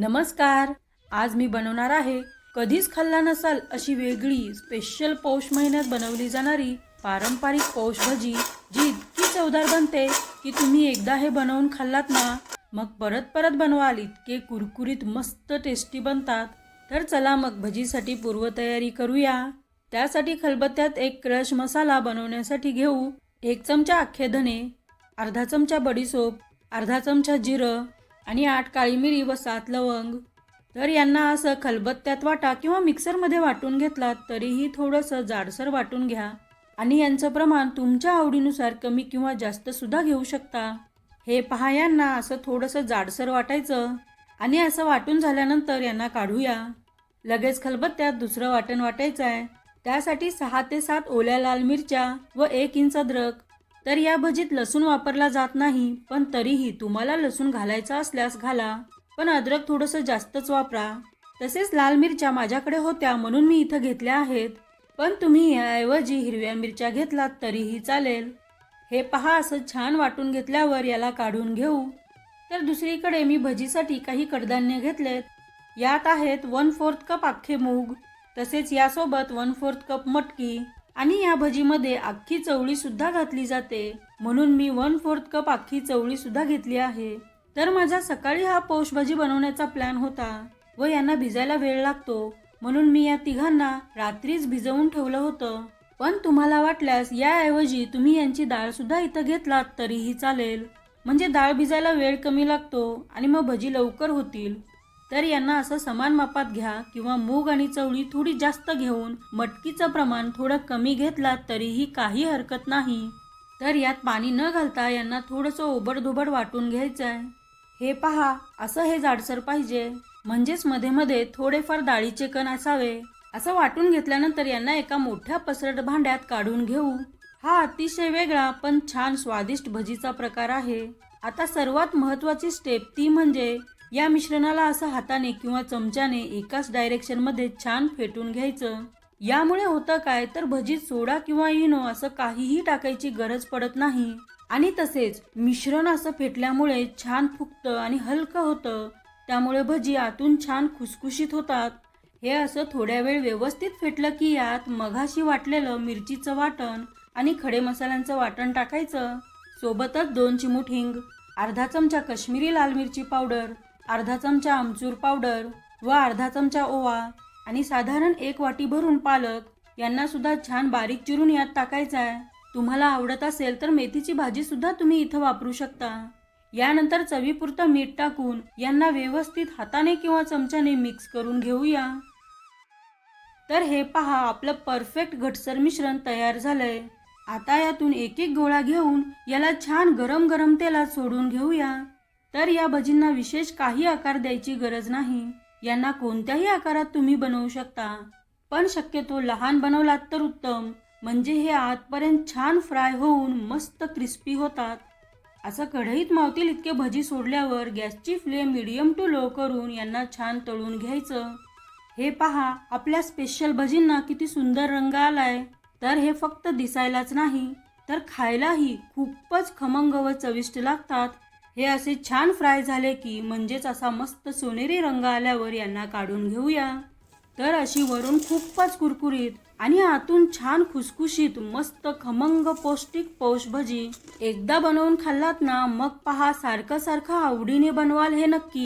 नमस्कार. आज मी बनवणार आहे कधीच खाल्ला नसाल अशी वेगळी स्पेशल पौष महिन्यात बनवली जाणारी पारंपरिक पौष भजी जी इतकी चवदार बनते की तुम्ही एकदा हे बनवून खाल्लात ना मग परत परत बनवाल इतके कुरकुरीत मस्त टेस्टी बनतात. तर चला मग भजीसाठी पूर्वतयारी करूया. त्यासाठी खलबत्त्यात एक क्रश मसाला बनवण्यासाठी घेऊ. एक चमचा अख्खे धने अर्धा चमचा बडीसोप अर्धा चमचा जिरं आणि आठ काळी मिरी व सात लवंग. तर यांना असं खलबत्त्यात वाटा किंवा मिक्सरमध्ये वाटून घेतलात तरीही थोडंसं जाडसर वाटून घ्या. आणि यांचं प्रमाण तुमच्या आवडीनुसार कमी किंवा जास्त सुद्धा घेऊ शकता. हे पहा यांना असं थोडंसं जाडसर वाटायचं. आणि असं वाटून झाल्यानंतर यांना काढूया. लगेच खलबत्त्यात दुसरं वाटण वाटायचं आहे त्यासाठी सहा ते सात ओल्या लाल मिरच्या व एक इंच अद्रक. तर या भजीत लसूण वापरला जात नाही पण तरीही तुम्हाला लसूण घालायचा असल्यास घाला पण अद्रक थोडंसं जास्तच वापरा. तसेच लाल मिरच्या माझ्याकडे होत्या म्हणून मी इथं घेतल्या आहेत पण तुम्ही याऐवजी हिरव्या मिरच्या घेतलात तरीही चालेल. हे पहा असं छान वाटून घेतल्यावर याला काढून घेऊ. तर दुसरीकडे मी भजीसाठी काही कडधान्य घेतलेत. यात आहेत वन फोर्थ कप अख्खे मूग तसेच यासोबत वन फोर्थ कप मटकी आणि या भजीमध्ये अख्खी चवळी सुद्धा घातली जाते. म्हणून मी वन फोर्थ कप अख्खी चवळी सुद्धा घेतली आहे. तर माझा सकाळी हा पौष भजी बनवण्याचा प्लॅन होता व यांना भिजायला वेळ लागतो. म्हणून मी या तिघांना रात्रीच भिजवून ठेवलं होतं. पण तुम्हाला वाटल्यास याऐवजी तुम्ही यांची डाळ सुद्धा इथं घेतलात तरीही चालेल. म्हणजे डाळ भिजायला वेळ कमी लागतो आणि मग भजी लवकर होतील. तर यांना असं समान मापात घ्या किंवा मूग आणि चवळी थोडी जास्त घेऊन मटकीचं प्रमाण थोडं कमी घेतलात तरीही काही हरकत नाही. तर यात पाणी न घालता यांना थोडंसं ओबडधोबड वाटून घ्यायचं आहे हे पहा असं हे जाडसर पाहिजे. म्हणजेच मध्ये मध्ये थोडेफार डाळीचे कण असावे. असं वाटून घेतल्यानंतर यांना एका मोठ्या पसरट भांड्यात काढून घेऊ. हा अतिशय वेगळा पण छान स्वादिष्ट भजीचा प्रकार आहे. आता सर्वात महत्वाची स्टेप ती म्हणजे या मिश्रणाला असं हाताने किंवा चमच्याने एकाच डायरेक्शनमध्ये छान फेटून घ्यायचं. यामुळे होतं काय तर भजीत सोडा किंवा इनो असं काहीही टाकायची गरज पडत नाही. आणि तसेच मिश्रण असं फेटल्यामुळे छान फुगतं आणि हलकं होतं. त्यामुळे भजी आतून छान खुसखुशीत होतात. हे असं थोड्या वेळ व्यवस्थित फेटलं की यात मघाशी वाटलेलं मिरचीचं वाटण आणि खडे मसाल्यांचं वाटण टाकायचं. सोबतच दोन चिमूट हिंग अर्धा चमचा काश्मीरी लाल मिरची पावडर अर्धा चमचा आमचूर पावडर व अर्धा चमचा ओवा आणि साधारण एक वाटी भरून पालक यांना सुद्धा छान बारीक चिरून यात टाकायचा आहे. तुम्हाला आवडत असेल तर मेथीची भाजी सुद्धा तुम्ही इथं वापरू शकता. यानंतर चवीपुरतं मीठ टाकून यांना व्यवस्थित हाताने किंवा चमच्याने मिक्स करून घेऊया. तर हे पहा आपलं परफेक्ट घटसर मिश्रण तयार झालंय. आता यातून एक एक गोळा घेऊन याला छान गरम गरम तेलात सोडून घेऊया. तर या भजींना विशेष काही आकार द्यायची गरज नाही. यांना कोणत्याही आकारात तुम्ही बनवू शकता. पण शक्यतो लहान बनवलात तर उत्तम. म्हणजे हे आतपर्यंत छान फ्राय होऊन मस्त क्रिस्पी होतात. असं कढईत मावतील इतके भजी सोडल्यावर गॅसची फ्लेम मिडियम टू लो करून यांना छान तळून घ्यायचं. हे पहा आपल्या स्पेशल भजींना किती सुंदर रंग आलाय. तर हे फक्त दिसायलाच नाही तर खायलाही खूपच खमंग व चविष्ट लागतात. हे असे छान फ्राय झाले की म्हणजेच असा मस्त सोनेरी रंग आल्यावर यांना काढून घेऊया. तर अशी वरून खूपच कुरकुरीत आणि आतून छान खुसखुशीत मस्त खमंग पौष्टिक पौष भजी एकदा बनवून खाल्लात ना मग पहा सारखं सारखं आवडीने बनवाल हे नक्की.